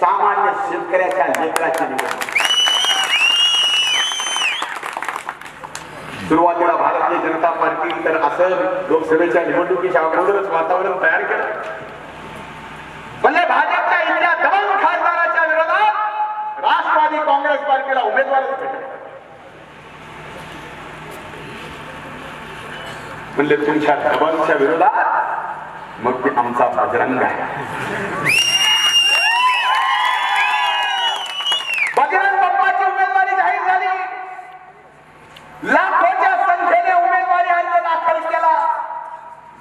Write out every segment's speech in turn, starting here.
सामान्य शेतकऱ्याच्या लेकराची निवड. सुरुवातीला भारतीय जनता पार्टी तर असं लोकसभेच्या निवडणुकीच्या अगोदरच वातावरण तयार केलं. म्हणजे भाजपच्या इथल्या दबंग खासदाराच्या विरोधात राष्ट्रवादी काँग्रेस पार्टीला उमेदवारच भेटत म्हणजे तुमच्या दबंगच्या विरोधात मग ते आमचा बजरंग आहे बजरंग बाप्पाची उमेदवारी जाहीर झाली लाखोच्या संख्येने उमेदवारी अर्ज दाखल केला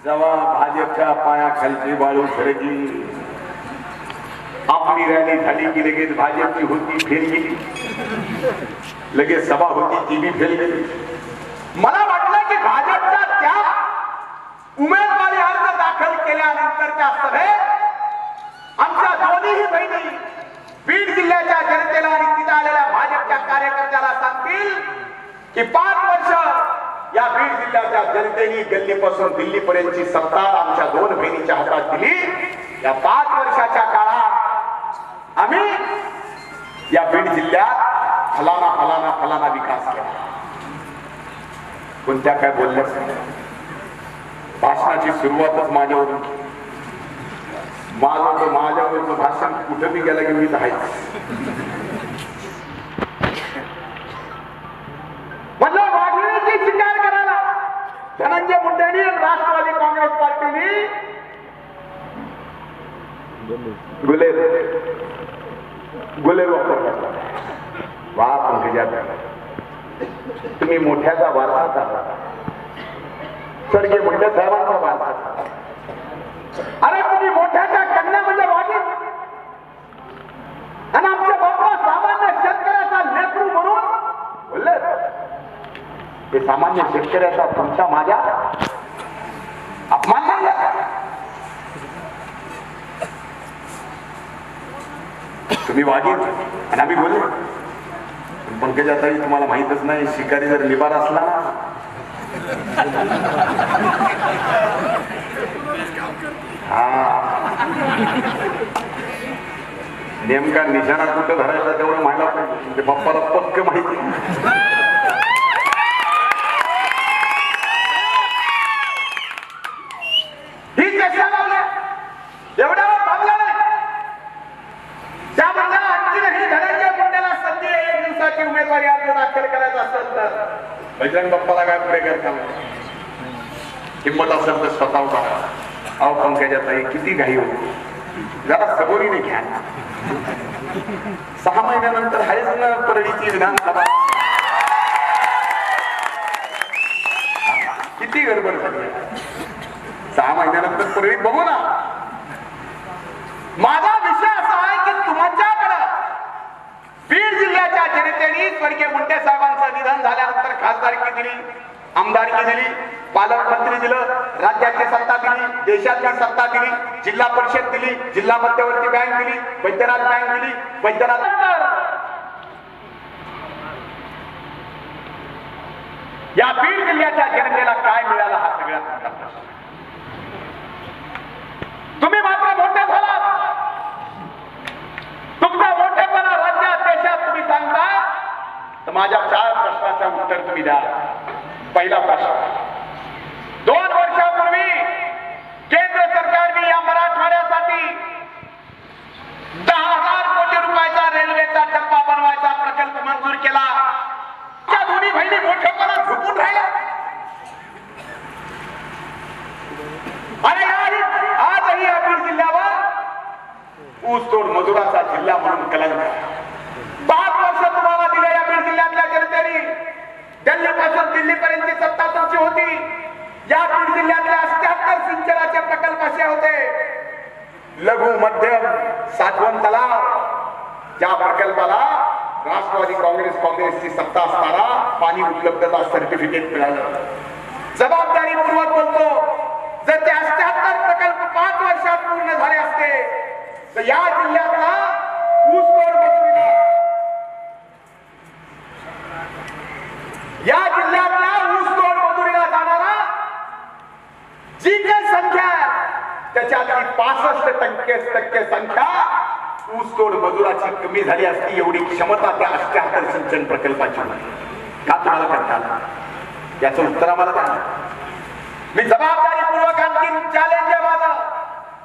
जेव्हा भाजपच्या पायाखालची बाळू सरकली. आपली रॅली झाली की लगेच भाजपची होती फेल गेली. लगेच सभा होती ती बी फेल गेली. मला वाटलं की भाजपच्या त्या उमेदवारी अर्ज दाखल केल्यानंतरच्या सभेत आमच्या दोन्ही बहिणी बीड जिल्ह्याच्या जनतेला आणि तिथे आलेल्या भाजपच्या कार्यकर्त्याला सांगतील की पाच वर्ष या बीड जनतेने गल्लीपासून दिल्लीपर्यंतची सत्ता आमच्या दोन बहिणीच्या हातात दिली. या पाच वर्षाच्या काळात आम्ही या बीड जिल्ह्यात फलाना फलाना फलाना विकास केला. कोणत्या काय बोलल्याच भाषणाची सुरुवातच माझ्यावरून माझं माझ्यावरचं भाषण कुठं मी गेलं की मी तर धनंजय मुंडेनी राष्ट्रवादी काँग्रेस पार्टीने गुलेर गुलेर वापर वा पंकजा तुम्ही मोठ्याचा वारसा चालला स्वर्गीय मुंडे साहेबांचा वारसा चालला अरे तुम्ही मोठ्याच्या कन्या म्हणजे वागीन आणि आमचे बाप्पा सामान्य शेतकऱ्याचा नेतृत्व म्हणून बोलले ते सामान्य शेतकऱ्याचा तुमचा माझ्या अपमान झाला. तुम्ही वागे आणि आम्ही बोलले पंकजाताई तुम्हाला माहितच नाही शिकारी जर लिबार असला ना. हा. नेमका निशाणा कुठं धरायचा तेवढं माहिला पाहिजे. म्हणजे बाप्पाला पक्क माहिती ही चेष्टा लावल्या एवढ्या वेळ थांबला नाही त्या म्हणल्या आणखी नाही धनंजय मुंडेला संधी आहे एक दिवसाची अर्ज दाखल करायचा असेल तर? बजरंग बाप्पाला काय पुढे करता हिंमत असेल तर स्वतः करा अहो पंकजा ताई किती घाई होती. जरा सबोरीने घ्या. सहा महिन्यानंतर आहेच ना परळीची विधानसभा. किती गडबड झाली. सहा महिन्यानंतर परळी बघू ना. माझा विषय असा आहे की तुमच्याकडं बीड जिल्ह्याच्या जनतेने स्वर्गीय मुंडे साहेबांचं निधन झाल्यानंतर खासदारकी आमदारकी दिली पालकमंत्री दिलं राज्याची सत्ता दिली देशातली सत्ता दिली जिल्हा परिषद दिली जिल्हा मध्यवर्ती बँक दिली वैद्यनाथ बँक दिली वैद्यनाथ या बीड जिल्ह्याच्या जनतेला काय मिळालं हा सगळ्यात मोठा प्रश्न तुम्ही मात्र मोठे झालात तुमचा मोठेपणा राज्यात देशात तुम्ही सांगता तर माझ्या चार प्रश्नाचं उत्तर तुम्ही द्या. पहिला प्रश्न. दोन वर्षापूर्वी केंद्र सरकारने या मराठवाड्यासाठी दहा हजार कोटी रुपयाचा रेल्वेचा टप्पा बनवायचा प्रकल्प मंजूर केला त्या दोन्ही बहिणी मोठेपणा झुकून राहिल्या आणि आज- आजही या बीड जिल्ह्यावर ऊसतोड मजुराचा जिल्हा म्हणून कलंक आहे. पाच वर्ष तुम्हाला दिले या बीड जिल्ह्यातल्या जनतेने दिल्लीपासून दिल्लीपर्यंतची सत्ता तुमची होती या बीड जिल्ह्यातल्या अठ्याहत्तर सिंचनाचे प्रकल्प असे होते लघु मध्यम साठवण तलाव या प्रकल्पाला राष्ट्रवादी काँग्रेस काँग्रेसची सत्ता असताना पाणी उपलब्धता सर्टिफिकेट मिळालं. जबाबदारी पूर्वक बोलतो. जर ते अष्ट्याहत्तर प्रकल्प पाच वर्षात पूर्ण झाले असते तर या जिल्ह्यातला ऊसतोड मजुराची कमी झाली असती एवढी क्षमता त्या अष्ट्याहत्तर सिंचन प्रकल्पाची का तुम्हाला करता याचं उत्तर आम्हाला द्या. मी जबाबदारीपूर्वक आणखी चॅलेंज आहे माझा.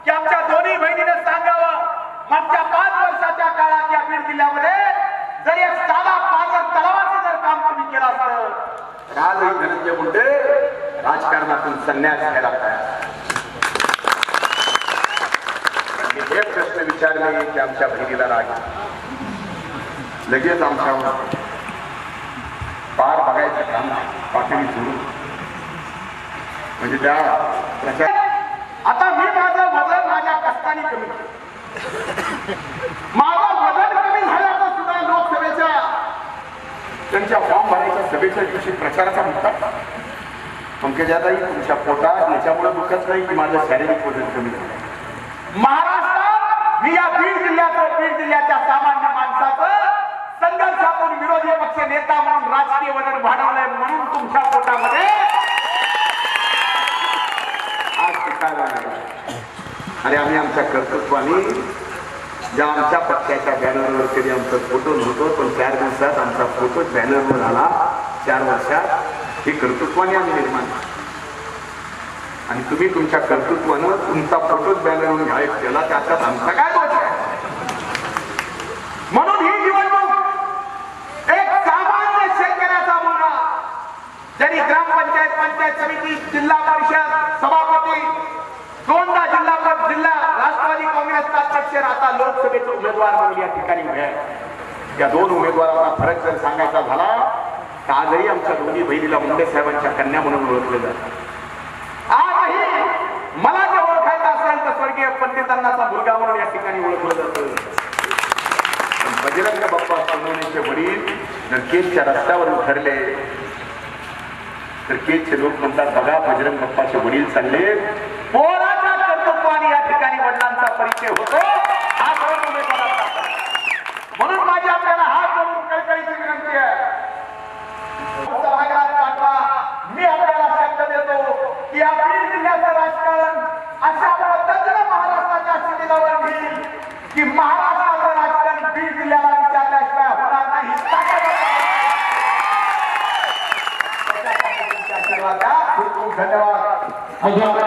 की आमच्या दोन्ही बहिणीने सांगावं मागच्या पाच वर्षाच्या काळात या बीड जिल्ह्यामध्ये जर एक साधा पाजर तलावाचं जर काम तुम्ही केलं असतं तर धनंजय मुंडे राजकारणातून संन्यास घ्यायला तयार मी हे प्रश्न विचारले की आमच्या बहिणीला राग लगेच आमच्यावर पार बघायचं काम पातळी सुरू म्हणजे त्या प्रचार आता मी माझं वजन माझ्या कष्टाने कमी माझं वजन कमी झाल्याचं सुद्धा लोकसभेच्या त्यांच्या फॉर्म भरायच्या सभेच्या दिवशी प्रचाराचा मुद्दा. पंकजाताई तुमच्या पोटात याच्यामुळे दुखत नाही की माझं शारीरिक वजन कमी झालं. महाराष्ट्र या बीड जिल्ह्याचं बीड जिल्ह्याच्या सामान्य माणसाचं संघर्षातून विरोधी पक्ष नेता म्हणून राजकीय वजन वाढवलंय म्हणून तुमच्या पोटामध्ये आज टिकायला लागला आणि आम्ही आमच्या कर्तृत्वाने ज्या आमच्या पक्षाच्या बॅनरवर कधी आमचा फोटो नव्हतो पण चार दिवसात आमचा फोटो बॅनरवर आला. चार वर्षात हे कर्तृत्वाने आम्ही निर्माण आणि तुम्ही तुमच्या कर्तृत्वानं तुमचा फोटोच बॅनरवर घ्यायला केला. त्याच्यात आमचा काय दोष आहे म्हणून ही निवडणूक एक सामान्य शेतकऱ्याचा मुलगा ज्यांनी ग्रामपंचायत पंचायत समिती जिल्हा परिषद सभापती दोनदा जिल्हा जिल्हा राष्ट्रवादी काँग्रेसचा अध्यक्ष आता लोकसभेचे उमेदवार म्हणून या ठिकाणी उभे या दोन उमेदवारांना फरक जर सांगायचा झाला तर आजही आमच्या दोन्ही बहिणीला मुंडे साहेबांच्या कन्या म्हणून ओळखले जात आजही मला जे ओळखायचं असेल तर स्वर्गीय पंडितांनाचा मुलगा म्हणून या ठिकाणी ओळखलं जातं. पण बजरंग बाप्पा सोनवणेचे वडील नरकेशच्या रस्त्यावरून रस्त्यावर उतरले तर केसचे लोक म्हणतात बघा बजरंग बाप्पाचे वडील चालले. पोराच्या कर्तृत्वाने या ठिकाणी वडिलांचा परिचय होतो. हा सर्व उमेदवारांचा म्हणून माझी आपल्याला हा करून कळकळीची विनंती आहे. मी आपल्याला शब्द देतो की या बीड जिल्ह्याचं राजकारण अशा पद्धतीनं महाराष्ट्राच्या शिबिरावर घेईल की महाराष्ट्र धन्यवाद